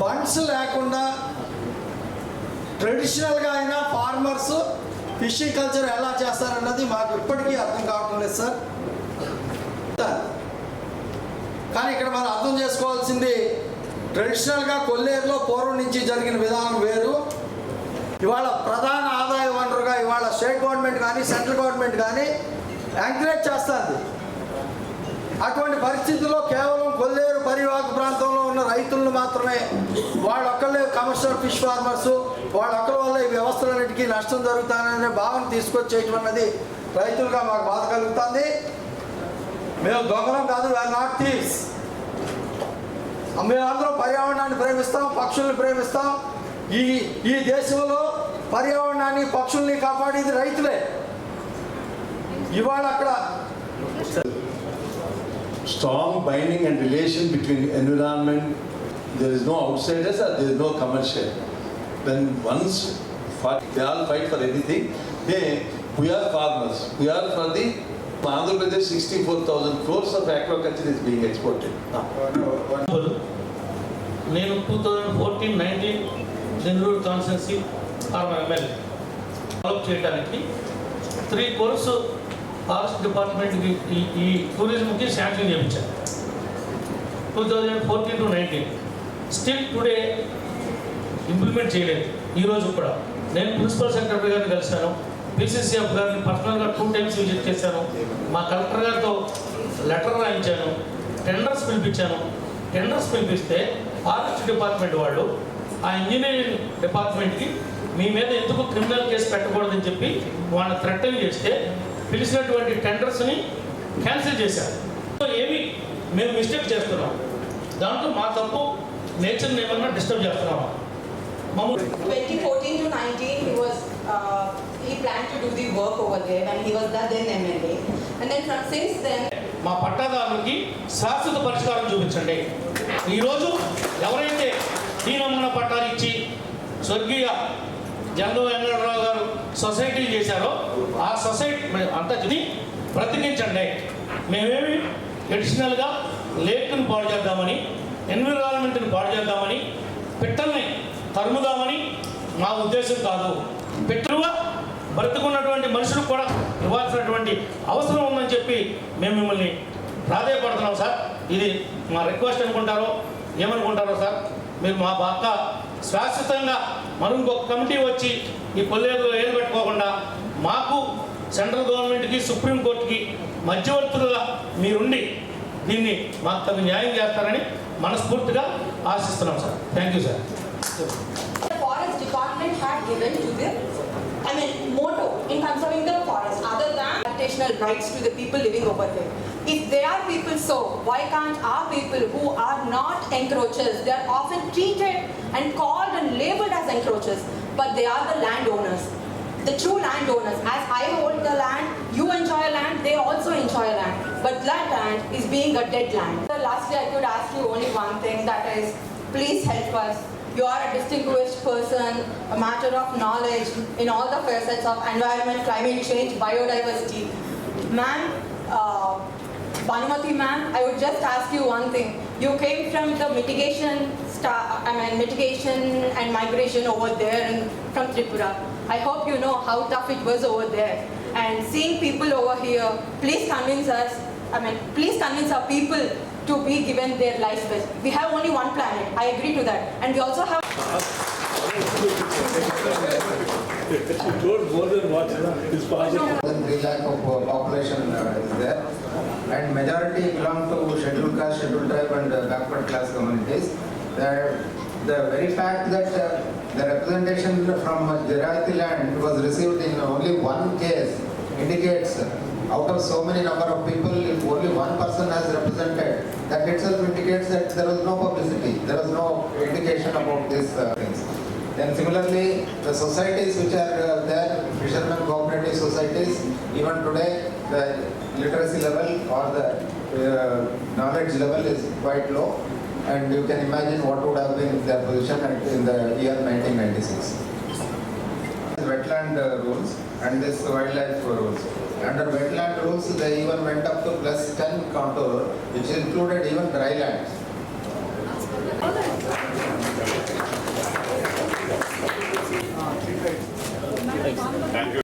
Funds లేకుండా ట్రెడిషనల్గా అయినా ఫార్మర్స్ ఫిషింగ్ కల్చర్ ఎలా చేస్తారన్నది మాకు ఇప్పటికీ అర్థం కావట్లేదు సార్ కానీ ఇక్కడ మనం అర్థం చేసుకోవాల్సింది ట్రెడిషనల్గా కొల్లేరులో పూర్వం నుంచి జరిగిన విధానం వేరు. ఇవాళ ప్రధాన ఆదాయ వనరుగా ఇవాళ స్టేట్ గవర్నమెంట్ కానీ సెంట్రల్ గవర్నమెంట్ కానీ ఎంకరేజ్ చేస్తుంది. అటువంటి పరిస్థితుల్లో కేవలం కొల్లేరు పరివాహక ప్రాంతంలో ఉన్న రైతులను మాత్రమే వాళ్ళొక్కళ్ళే కమర్షియల్ ఫిష్ ఫార్మర్స్ వాళ్ళొక్కల వల్ల ఈ వ్యవస్థలన్నిటికీ నష్టం జరుగుతాననే భావన తీసుకొచ్చేయటం అన్నది రైతులుగా మాకు బాధ కలుగుతుంది. మేము దొంగలం కాదు వేర్ నాట్ థీవ్స్ మేమందరం పర్యావరణాన్ని ప్రేమిస్తాం పక్షుల్ని ప్రేమిస్తాం. ఈ ఈ దేశంలో పర్యావరణాన్ని పక్షుల్ని కాపాడేది రైతులే. ఇవాళ అక్కడ strong binding and relation between environment there is no outsiders and there is no commercial then once fight for anything they we are farmers we are for the Andhra Pradesh sixty-four thousand crores aquaculture aquaculture is being exported నేను two thousand fourteen nineteen Nellore constituency farmer MLA develop చేయడానికి three crores forest డిపార్ట్మెంట్కి ఈ ఈ టూరిజంకి sanction చేయించాను. Two thousand fourteen to nineteen still today implement చేయలేదు. ఈరోజు కూడా. నేను ప్రిన్సిపల్ సెక్రటరీ గారిని కలిశాను. పిసిసిఎఫ్ గారిని పర్సనల్గా మా కలెక్టర్ గారితో లెటర్ రాయించాను టెండర్స్ పిలిపించాను. టెండర్స్ పిలిపిస్తే ఫారెస్ట్ డిపార్ట్మెంట్ వాళ్ళు ఆ ఇంజనీరింగ్ డిపార్ట్మెంట్కి మీ మీద ఎందుకు క్రిమినల్ కేసు పెట్టకూడదని చెప్పి వాళ్ళని థ్రెటన్ చేస్తే పిలిచినటువంటి టెండర్స్ని క్యాన్సిల్ చేశారు. సో ఏమి మేము మిస్టేక్ చేస్తున్నాం. దాంట్లో మా తప్పు నేచర్ని ఏమన్నా డిస్టర్బ్ చేస్తున్నామా? మమ్మల్ని 2014 to 19, he was, uh, he planned to do the work over there he was the then MLA. మా పట్టాదారులకి శాశ్వత పరిష్కారం చూపించండి. ఈరోజు ఎవరైతే ఈ పట్టాలు ఇచ్చి స్వర్గీయ జంగ వెంకటరావు గారు సొసైటీ చేశారో ఆ సొసైటీ అంతా ఇది బ్రతికించండి మేమేమి అడిషనల్గా లేక్ను పాడు చేద్దామని ఎన్విరాన్మెంట్ని పాడు చేద్దామని పిట్టల్ని తరుముదామని మా ఉద్దేశం కాదు. పిట్టలుగా బ్రతుకున్న అవసరం ఉందని చెప్పి మేము మిమ్మల్ని ప్రాధాయపడుతున్నాం సార్. ఇది మా రిక్వెస్ట్ అనుకుంటారో ఏమనుకుంటారో సార్. మీరు మా పక్క శాశ్వతంగా మనం ఇంకొక కమిటీ వచ్చి ఈ కొల్లేరులో ఏలు పెట్టుకోకుండా మాకు సెంట్రల్ గవర్నమెంట్కి సుప్రీంకోర్టుకి మధ్యవర్తులుగా మీరుండి దీన్ని మాకు తగు న్యాయం చేస్తారని మనస్ఫూర్తిగా ఆశిస్తున్నాం sir. Thank you sir department had given to this I mean motto in conserving the forest other than rights to the people living over there. If they are people so, why can't our people who are not encroachers, they are often treated and called and labeled as encroachers, but they are the landowners. The true landowners, as I hold the land, you enjoy land, they also enjoy land. But that land is being a dead land. So Lastly, I could ask you only one thing, that is, please help us. You are a distinguished person, a matter of knowledge in all the facets of environment, climate change, biodiversity. Ma'am, uh, Bhanumati ma'am, I would just ask you one thing. You came from the mitigation, I mean mitigation and migration over there in, from Tripura. I hope you know how tough it was over there. And seeing people over here, please convince us, I mean, please convince our people to be given their life best. We have only one planet, I agree to that. And we also have than what is possible. than 3 lakh of uh, population uh, is there. And majority belong to scheduled caste, scheduled tribe and uh, backward class communities. The, the very fact that the representation from Gujarati land was received in only one case indicates out of so many number of people, if only one person has represented, that itself indicates that there was no publicity, there was no indication about these uh, things. Then similarly, the societies which are uh, there, fishermen cooperative societies, even today, the literacy level or the uh, knowledge level is quite low and you can imagine what would have been their position in the year 1996 wetland rules and this wildlife rules. Under wetland rules, they even went up to plus 10 contour, which included even dry lands. Thank you.